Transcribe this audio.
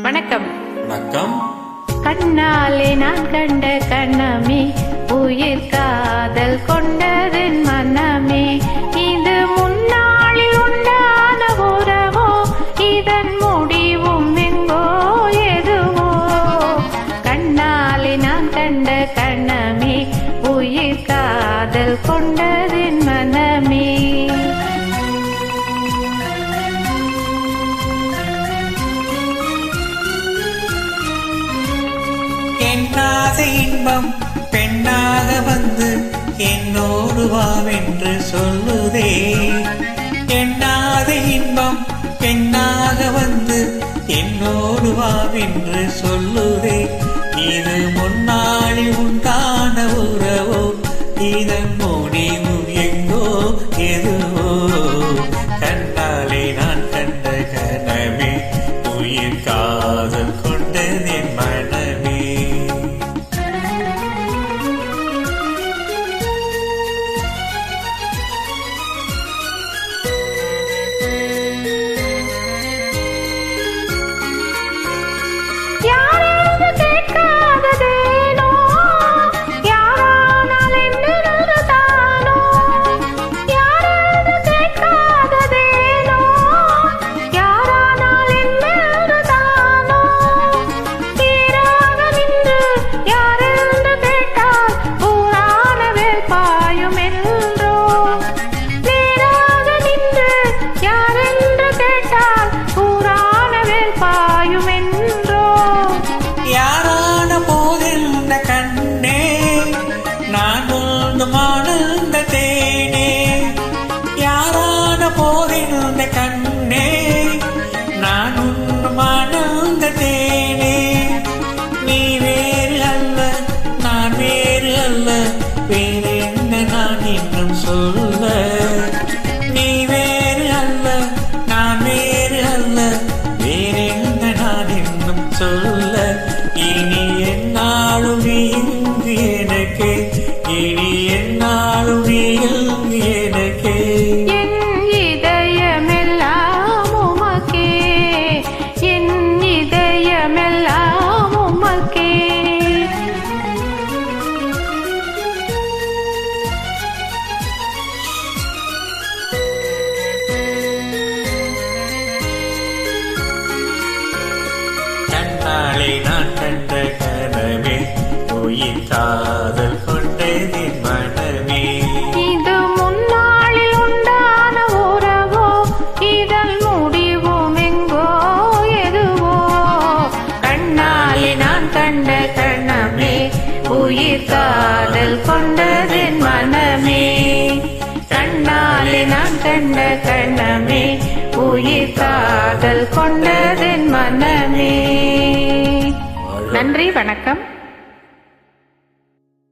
வணக்கம். வணக்கம். கண்ணாலே நான் கண்ட கண்ணமே உயிர் காதல் கொண்டதன் மனமே. இது முன்னாளில் உண்டான உறவோ இதன் முடிவும் எங்கோ எதுவோ. கண்ணாலே நான் கண்ட கண்ணமே உயிர் காதல் கொண்டதன் மனமே. எண்ணாத இன்பம் பெண்ணாக வந்து என்னோடு வாவென்று சொல்லுதே. எண்ணாத இன்பம் பெண்ணாக வந்து என்னோடு வாவென்று சொல்லுதே. வேறு என்ன நான் இன்னும் சொல்ல? கண்ணாலே நான் கண்ட கனவே உயிர் காதல் கொண்டதின் மனமே. இது முன்னாளில் உண்டான உறவோ இதன் முடிவும் எங்கோ எதுவோ. கண்ணாலே நான் கண்ட கண்ணமே உயிர் காதல் கொண்டதென் மனமே. கண்ணாலே நான் கண்ட கண்ணமே உயிர் காதல் கொண்டதென் மனமே. நன்றி வணக்கம்.